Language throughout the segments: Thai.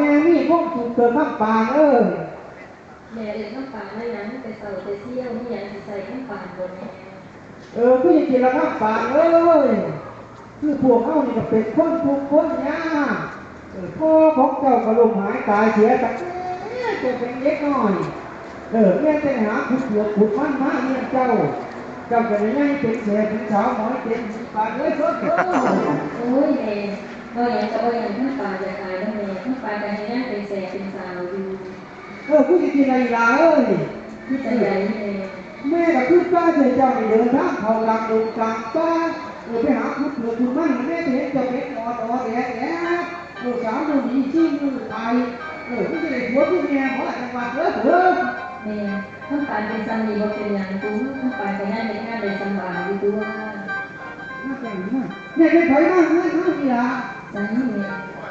ข้ามปางเอ้ยแม่เดินข้ามป่าแล้วยังไปเสาไปเที่ยวนี่ยังสิใส่ข้ามป่าบนแม่เออคือยังกินละข้ามปางเอ้ยคือพวกเขานี่ก็เป็นคนทุกข์คนยากเออพ่อของเจ้าก็ลมหายตายเสียจากแม่จะเป็นเล็กน้อยเออเนี่ยจะหาขุดเหลือขุดมันมาเนี่ยเจ้าเจ้าก็ได้ยังเป็นเสียเป็นสาวหมอยเป็นปานเลยสดเออโอ้ย แม่บ่ยังจะบ่ยังข้ามป่าจะตายแล้วแม่ข้ามป่าจะให้ยังเป็นแสบเป็นสาวอยู่เออผู้ที่กินอะไรล่ะเอ้ยที่ใจใหญ่แม่แม่ก็คือป้าเสียเจ้านี่เดินทางเขาหลังลงกลางป้าเออไปหาขุดเหลือขุดมันแม่จะเห็นเจ้าเป็ดหมอตอแดดแดดเออสาวมือดีชี้มือตายเออผู้จะได้ผัวผู้เมียขอจังหวัดเด้อเด้อแม่ข้ามป่าเป็นสามีบ่เป็นหยังตุ้มข้ามป่าจะยังเป็นงานได้สบายอยู่ตัวน่าแก่มากเนี่ยเป็นไผมากเงินเท่านี้ล่ะ จังนี่แม่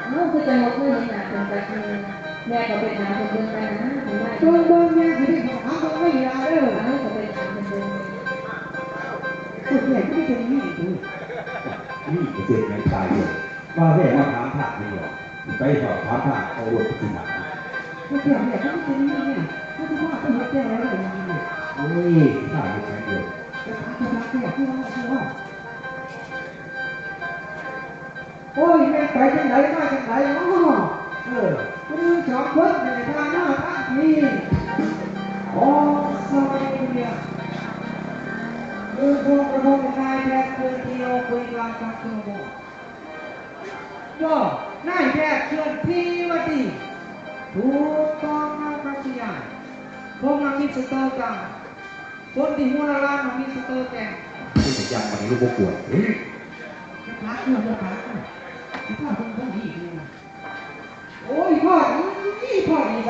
เอ้าคือจะหมดเงินในหนาเป็นแบบนี้แม่ก็ไปหาคนเดินไปนะถึงว่าจนเบิ่งเนี่ยสิได้หาเบิ่งไม่ล่ะเด้อเอ้าก็ไปหาคนเดินผู้ใหญ่ก็ไม่เป็นนี่ดูนี่เกิดในชายเดียวว่าแค่มาถามถามนี่หรอกไปสอบถามถามเอารถไปที่ไหนผู้ใหญ่เนี่ยก็ไม่เป็นนี่เนี่ยเขาจะว่าเป็นแก่แล้วอะไรอย่างนี้โอ้ยถ้าอยู่แค่เดียวจะถามจะรักแก่ที่ว่าที่ว่า โอ้ยแม่ไปจังไหนมาจังไหนอ๋อเออคุณสองคนในทางหน้าทางนี้อ๋อสวัสดีเนี่ยดูพวกกระบอกนายแพทย์คนเดียวคุยกันกับตัวบ่ย่อนายแพทย์เคลื่อนที่วัดดีถูกต้องนะครับพี่ใหญ่พวกมันมีสเตอร์กันคนที่หัวละล้านมันมีสเตอร์แกที่จะยังมันลูกบกวนเฮ้ยจะพักเพื่อนจะพัก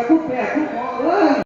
คนดี